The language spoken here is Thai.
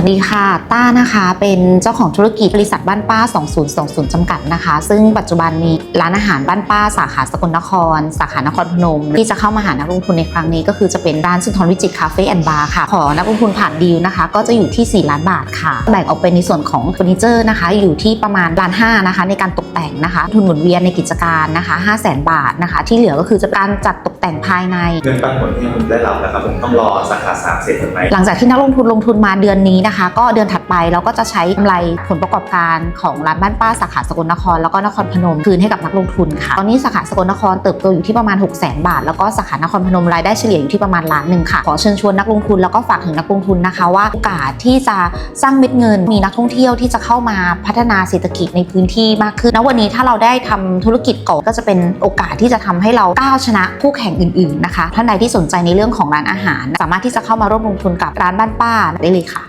สวัสดีค่ะ ต้านะคะ เป็นเจ้าของธุรกิจบริษัทบ้านป้า 2020 จำกัดนะคะ ซึ่งปัจจุบันมีร้านอาหารบ้านป้า สาขาสกลนคร สาขานครพนม ที่จะเข้ามาหานักลงทุนในครั้งนี้ ก็คือจะเป็นร้านสุนทรวิจิตคาเฟ่แอนด์บาร์ค่ะ ขอนักลงทุนผ่านดีลนะคะ ก็จะอยู่ที่ 4 ล้านบาทค่ะ แบ่งออกเป็นในส่วนของเฟอร์นิเจอร์นะคะ อยู่ที่ประมาณล้านห้านะคะ ในการตกแต่งนะคะ ทุนหมุนเวียนในกิจการนะคะ 5 0 0 0 0 0 บาทนะคะ ที่เหลือก็คือจะการจัดตกแต่งภายในเงินปันผลที่ผมได้รับนะครับผมต้องรอสาขาสามเสร็จถูกไหมหลังจากที่นักลงทุนลงทุนมาเดือนนี้นะคะ ก็เดือนถัดไปเราก็จะใช้กำไรผลประกอบการของร้านบ้านป้าสาขาสกลนครแล้วก็นครพนมคืนให้กับนักลงทุนค่ะ ตอนนี้สาขาสกลนครเติบโตอยู่ที่ประมาณ 6 0 0 0 0 0 บาท แล้วก็สาขานครพนมรายได้เฉลี่ยอยู่ที่ประมาณล้านหนึ่งค่ะ ขอเชิญชวนนักลงทุนแล้วก็ฝากถึงนักลงทุนนะคะ ว่าโอกาสที่จะสร้างเม็ดเงิน มีนักท่องเที่ยวที่จะเข้ามาพัฒนาเศรษฐกิจในพื้นที่มากขึ้นณวันนี้ถ้าเราได้ทำธุรกิจก่อนก็จะเป็นโอกาสที่จะทำให้เราก้าวชนะคู่แข่งอื่นๆนะคะท่านใดที่สนใจในเรื่องของร้านอาหาร สามารถที่จะเข้ามาร่วมลงทุนกับร้านบ้านป้าได้เลยค่ะ